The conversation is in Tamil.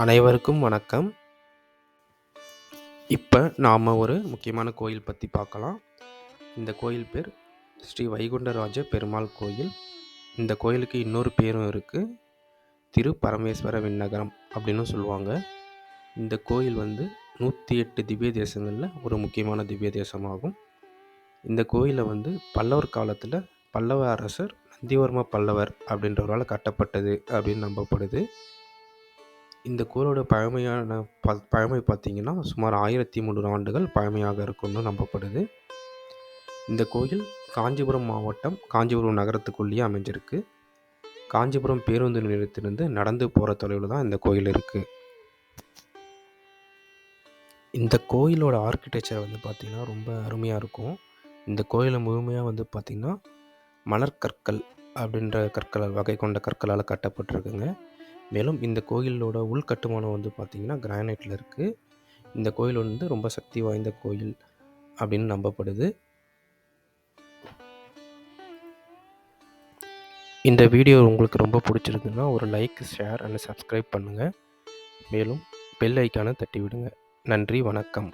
அனைவருக்கும் வணக்கம். இப்போ நாம் ஒரு முக்கியமான கோயில் பற்றி பார்க்கலாம். இந்த கோயில் பேர் ஸ்ரீ வைகுண்டராஜ பெருமாள் கோயில். இந்த கோயிலுக்கு இன்னொரு பேரும் இருக்குது திரு பரமேஸ்வர விண்ணகரம் அப்படின்னு சொல்லுவாங்க. இந்த கோயில் வந்து நூற்றி எட்டு திவ்ய தேசங்களில் ஒரு முக்கியமான திவ்ய தேசமாகும். இந்த கோயிலை வந்து பல்லவர் காலத்தில் பல்லவ அரசர் நந்திவர்ம பல்லவர் அப்படின்றவரால் கட்டப்பட்டது அப்படின்னு நம்பப்படுது. இந்த கோயிலோட பழமையான ப பழமை பார்த்திங்கன்னா சுமார் ஆயிரத்தி முந்நூறு ஆண்டுகள் பழமையாக இருக்கும்னு நம்பப்படுது. இந்த கோயில் காஞ்சிபுரம் மாவட்டம் காஞ்சிபுரம் நகரத்துக்குள்ளேயே அமைஞ்சிருக்கு. காஞ்சிபுரம் பேருந்து நிலையத்திலிருந்து நடந்து போகிற தொலைவில் தான் இந்த கோயில் இருக்குது இந்த கோயிலோட ஆர்கிடெக்சர் வந்து பார்த்திங்கன்னா ரொம்ப அருமையாக இருக்கும். இந்த கோயிலை முழுமையாக வந்து பார்த்திங்கன்னா மலர்கற்கள் அப்படின்ற கற்களால் வகை கொண்ட கற்களால் கட்டப்பட்டிருக்குங்க. மேலும் இந்த கோயிலோட உள்கட்டுமானம் வந்து பார்த்திங்கன்னா கிரானைட்டில் இருக்குது இந்த கோயில் வந்து ரொம்ப சக்தி வாய்ந்த கோயில் அப்படின்னு நம்பப்படுது. இந்த வீடியோ உங்களுக்கு ரொம்ப பிடிச்சிருக்குன்னா ஒரு லைக் ஷேர் அண்ட் சப்ஸ்கிரைப் பண்ணுங்கள் மேலும் பெல் ஐக்கானை தட்டி விடுங்க நன்றி வணக்கம்.